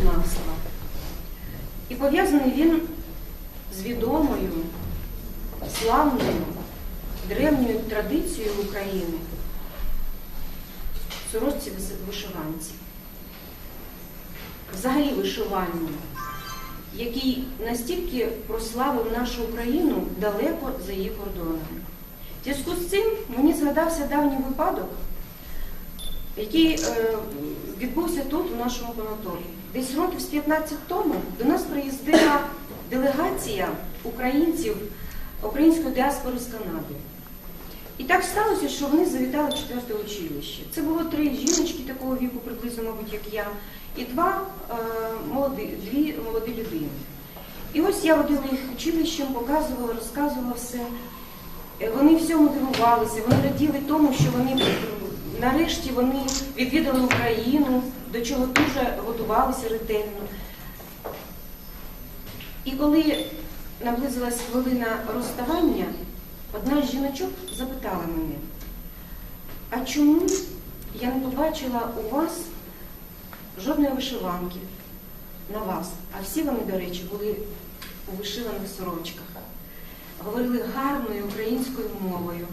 краєзнавства. І пов'язаний він з відомою, славною, древньою традицією України сорочці вишиванці. Взагалі вишиванню, який настільки прославив нашу Україну далеко за її кордонами. В зв'язку з цим мені згадався давній випадок, який е, відбувся тут, у нашому конотопі. Десь років з 15 тому до нас приїздила делегація українців, української діаспори з Канади. І так сталося, що вони завітали четверте училище. Це було три жіночки такого віку, приблизно, мабуть, як я, і два е, молоді, дві молоді людини. І ось я водила їх училищем, показувала, розказувала все. Е, Вони всьому дивувалися, вони раділи тому, що вони нарешті вони відвідали Україну, до чого дуже готувалися ретельно. І коли наблизилась хвилина розставання, одна з жіночок запитала мене, а чому я не побачила у вас жодної вишиванки на вас? А всі вони, до речі, були у вишиваних сорочках. Говорили гарною українською мовою.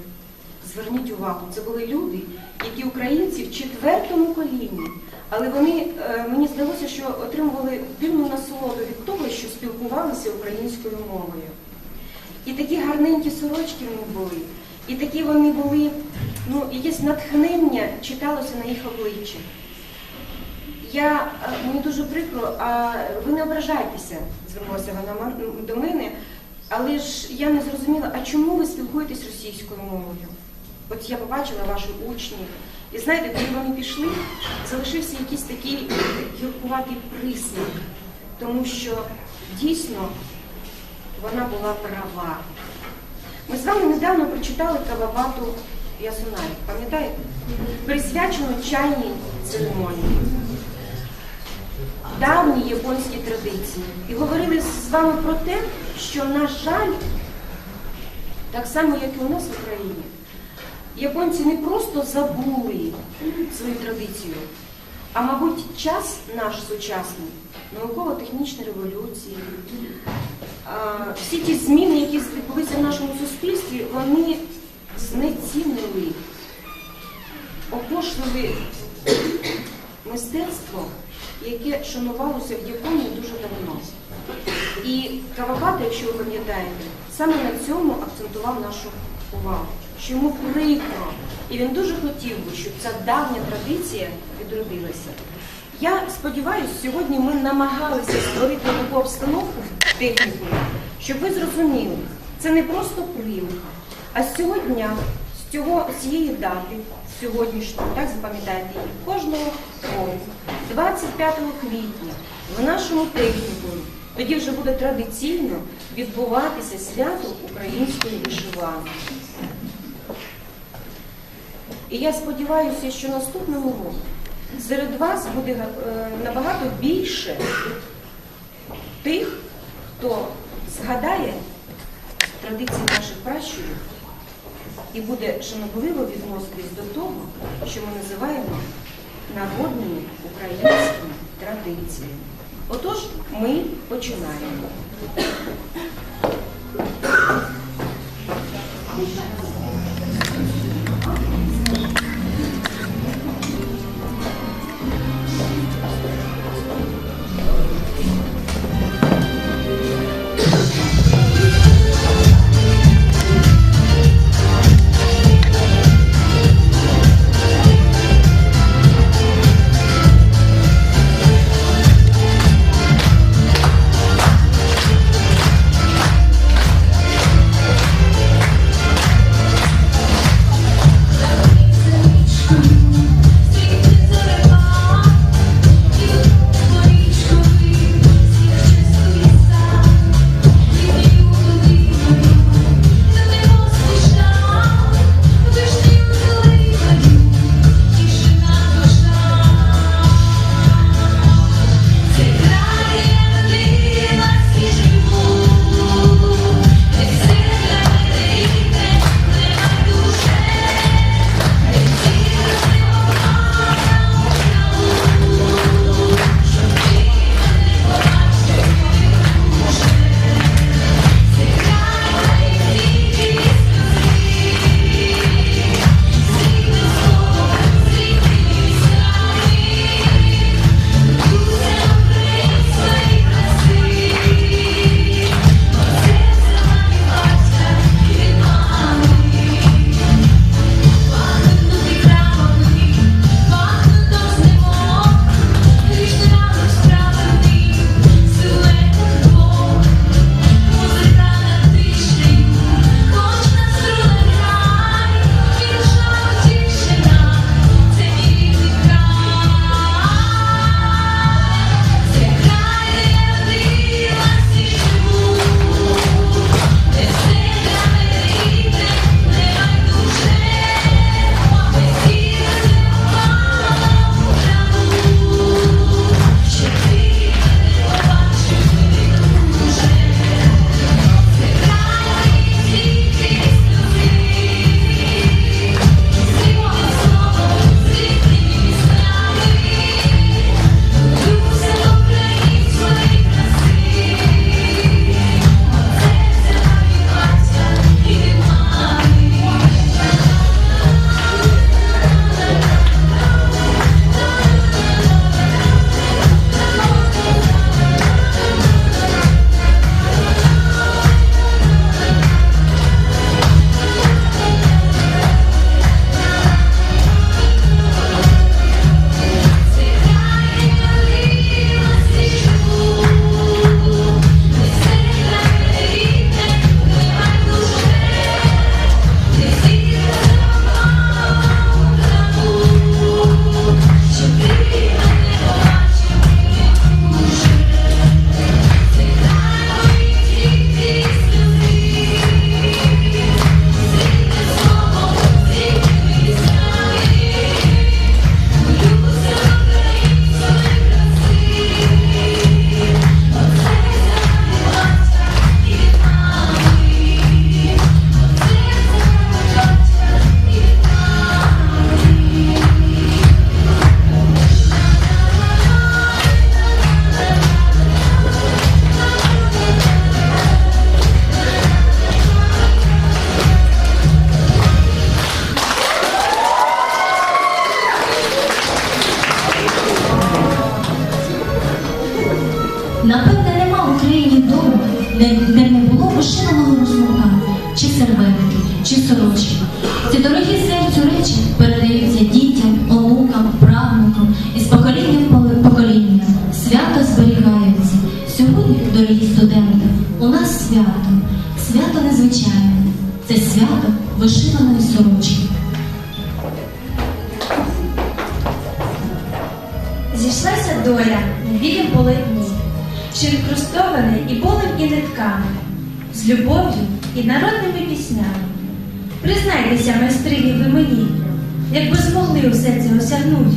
Зверніть увагу, це були люди, які українці в четвертому колінні. Але вони, е, мені здалося, що отримували дивну насолоду від того, що спілкувалися українською мовою. І такі гарненькі сорочки в них були, і такі вони були, ну, якесь натхнення читалося на їх обличчі. Я, е, мені дуже прикро, а ви не ображайтеся, звернулася вона до мене, але ж я не зрозуміла, а чому ви спілкуєтесь російською мовою? От я побачила ваші учні. І знаєте, коли вони пішли, залишився якийсь такий гіркуватий присмак, тому що дійсно вона була права. Ми з вами недавно прочитали Кавабату Ясунай, пам'ятаєте? Присвячену чайній церемонії, давній японській традиції. І говорили з вами про те, що, на жаль, так само, як і у нас в Україні, японці не просто забули свою традицію, а, мабуть, час наш сучасний, науково-технічної революції, всі ті зміни, які відбулися в нашому суспільстві, вони знецінили, опошлили мистецтво, яке шанувалося в Японії дуже давно. І Кавабата, якщо ви пам'ятаєте, саме на цьому акцентував нашу увагу. Що йому прикро, і він дуже хотів би, щоб ця давня традиція відродилася. Я сподіваюся, сьогодні ми намагалися створити таку обстановку техніку, щоб ви зрозуміли, це не просто примха, а з цього дня, з цього цієї дати, сьогоднішньої, так запам'ятайте її, кожного року, 25 квітня, в нашому технікумі, тоді вже буде традиційно відбуватися свято української вишиванки. І я сподіваюся, що наступного року серед вас буде е, набагато більше тих, хто згадає традиції наших пращурів і буде шанобливо відноситись до того, що ми називаємо народними українськими традиціями. Отож, ми починаємо. Це свято вишиваної сорочки. Зійшлася доля на білім полотні, що інкрустований і болем, і нитками, з любов'ю і народними піснями. Признайтеся, майстрині, ви мені, якби змогли усе це осягнуть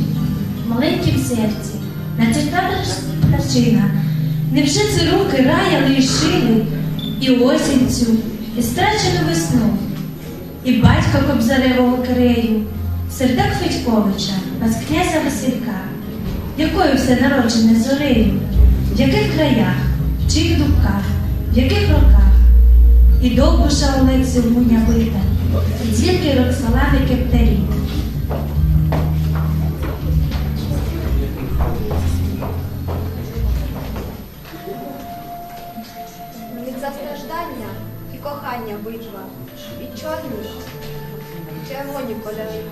в маленькім серці, начертана пташина. Невже це руки раяли і шили, і осінь цю, і страчену весну, і батька Кобзаревого Кирею, Сердак Федьковича, без князя Василька, якою все народжене зорею, в яких краях, в чиїх дубках, в яких роках, і довбуша Олексію Муня бита, і дзвінки Роксолани Кептарі. Від застраждання кохання битва, і чорні, і червоні кольори,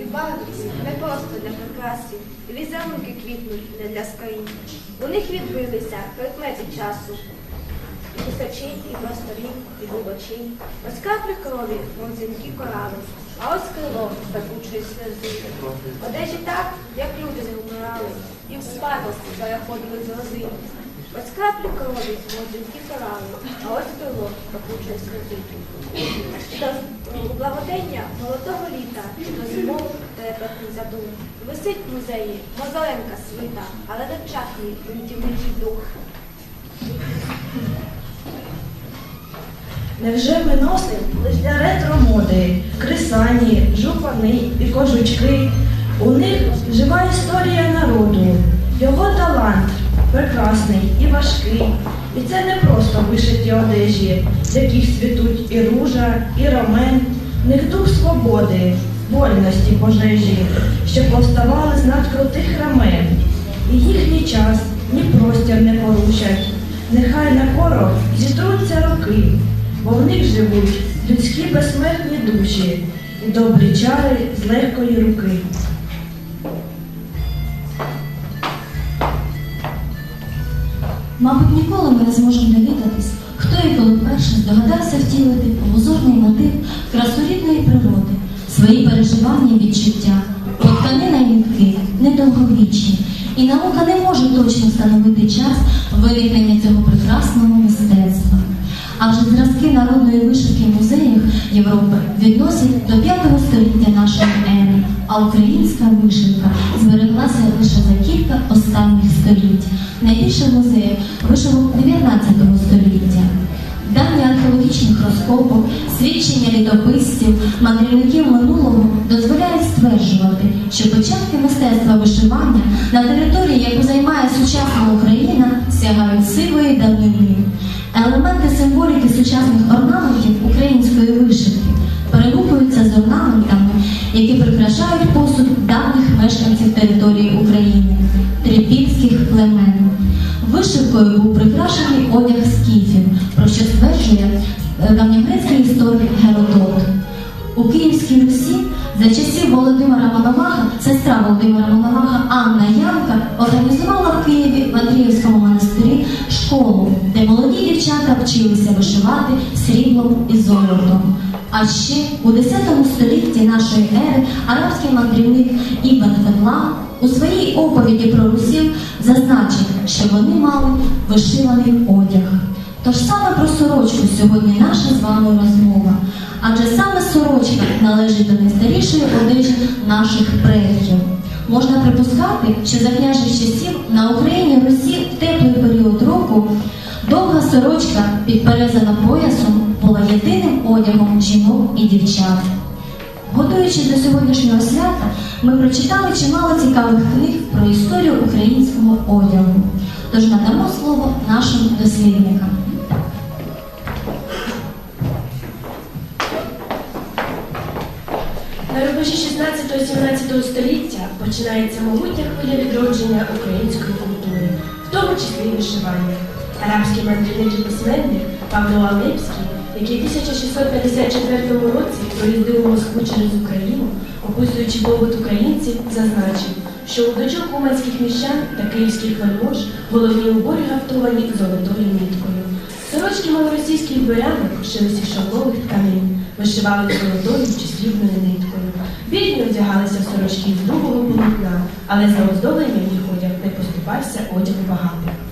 і барвиці не просто для прикрасів, і візерунки квітнуть не для скорінь. У них відбилися предмети часу, і височі, і просторі, і глибочі. Ось краплі крові, морзинки корали, а ось крило пекучої сльози. Одежі так, як люди не вмирали, і в спадок переходили з рози. Ось краплі крові, морзинки корали, а ось пекучої сльози. До благодення молодого літа, до зимових трепетних задум. Висить в музеї Мозоленка свита, але не вчахний бунтівничий дух. Невже ми носимо лиш для ретро-моди, крисані, жупани і кожучки? У них жива історія народу, його талант прекрасний і важкий. І це не просто вишиті одежі, в яких світуть і ружа, і ромен, в дух свободи, вольності пожежі, що повставали з надкрутих рамен. І їхній час ні простір не порушать. Нехай на порох зітруться роки, бо в них живуть людські безсмертні душі і добрі чари з легкої руки. Мабуть, ніколи ми не зможемо довідатись, хто і коли вперше здогадався втілити у узорний мотив красу рідної природи, свої переживання відчуття, тканина і нитки недовговічні, і наука не може точно встановити час виникнення цього прекрасного мистецтва. А вже зразки народної вишивки в музеях Європи відносять до 5 століття нашої ери, а українська вишивка збереглася лише за кілька останніх століть. Найбільше музеїв вишивок 19 століття. Дані археологічних розкопок, свідчення літописців, мандрівників минулого дозволяють стверджувати, що початки мистецтва вишивання на території, яку займає сучасна Україна, сягають сивої давнини. Елементи символіки сучасних орнаментів української вишивки перегукуються з орнаментами, які прикрашають посуд давніх мешканців території України, трипільських племен. Вишивкою був прикрашений одяг скіфів, про що стверджує е, давньогрецький історик Геродот. У Київській Русі за часів Володимира Мономаха, сестра Володимира Мономаха Анна Янка організувала в Києві в Андріївському монастирі школу, де молоді дівчата вчилися вишивати сріблом і золотом. А ще у X столітті нашої ери арабський мандрівник Ібн Фетлан у своїй оповіді про русів зазначив, що вони мали вишиваний одяг. Тож саме про сорочку сьогодні наша з вами розмова. Адже саме сорочка належить до найстарішої одежі наших предків. Можна припускати, що за княжих часів на Україні Русі в теплий період року довга сорочка, підперезана поясом, була єдиним одягом жінок і дівчат. Готуючись до сьогоднішнього свята, ми прочитали чимало цікавих книг про історію українського одягу. Тож надамо слово нашим дослідникам. На рубежі 16-17 століття починається могутня хвиля відродження української культури, в тому числі і вишивання. Арабський мандрівник і письменник Павло Алепський, який в 1654 році проїздив у Москву через Україну, описуючи побут українців, зазначив, що у дочок уманських міщан та київських вельмож головні уборі гафтовані золотою ниткою. Сорочки малоросійських дворянок шилися з шовкових тканин, вишивали золотою чи срібною ниткою. Бідні одягалися в сорочки з другого полотна, але за оздобленням їх одяг не поступався одягу багатих.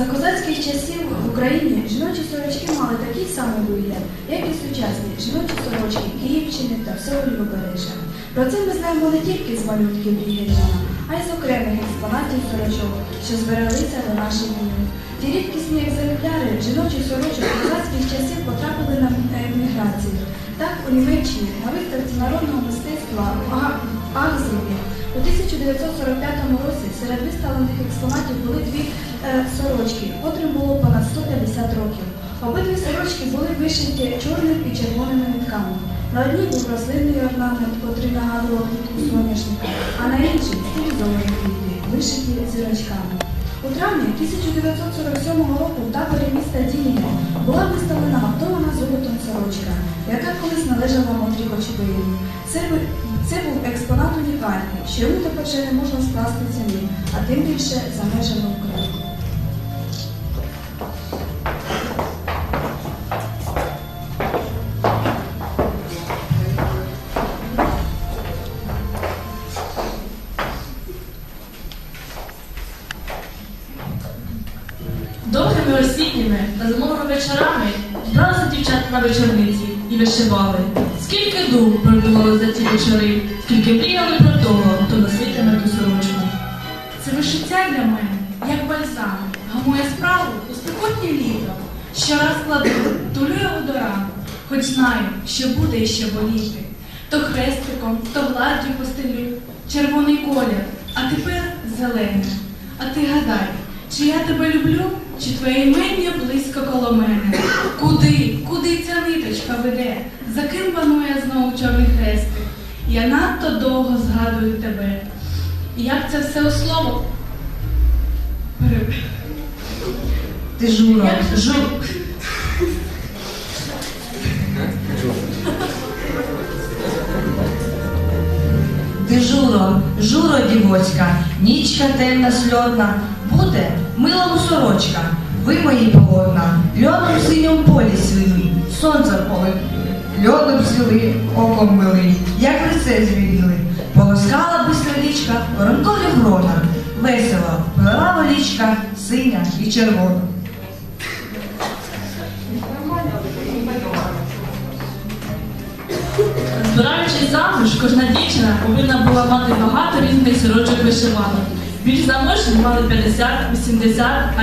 За козацьких часів в Україні жіночі сорочки мали такий самий вигляд, як і сучасні жіночі сорочки Київщини та всього Лівобережжя. Про це ми знаємо не тільки з малютків і а й з окремих експонатів сорочок, що збереглися до наших днів. Ті рідкісні екземпляри жіночих сорочок козацьких часів потрапили на еміграцію. Так, у Німеччині на виставці народного мистецтва Агзені у 1945 році серед виставлених експонатів були дві сорочки, котрим було понад 150 років. Обидві сорочки були вишиті чорним і червоними нитками. На одній був рослинний орнамент, котрий нагадував квітку соняшника, а на іншій стилізовані квіти, вишиті зірочками. У травні 1947 року в таборі міста Дініго була виставлена гаптована золотом сорочка, яка колись належала Мотрі Кочубеївні. Це, це був експонат унікальний, що йому тепер вже не можна скласти ціни, а тим більше за межами України. Довгими осінніми та зимовими вечорами збиралися дівчата на вечорниці і вишивали. Скільки дум продумали за ті вечори, скільки мріяли про того, хто носитиме ту сорочку. Це вишиття для мене, як бальзам, гамує справу у спекотнє літо. Щораз кладу, тулю його до ранку, хоч знаю, що буде іще боліти. То хрестиком, то гладдю постелю, червоний колір, а тепер зелене. А ти гадай, чи я тебе люблю, чи твоє імення близько коло мене? Куди, куди ця ниточка веде? За ким панує знову чорний хрестик? Я надто довго згадую тебе. Як це все у слово? Ти жура, жур. Ти журо, журо, дівоцька, нічка темна сльотна, буде милому сорочка, ви мої полотна, льоном в синьому полі свили, сонце поле, льодом свили, оком мили, як лице звіріли, полоскала бистра річка, воронкові грона, весело, плела волічка, синя і червона. Збираючись замуж, кожна дівчина повинна була мати багато різних сорочок вишиванок. Більш заможні мали 50, 80,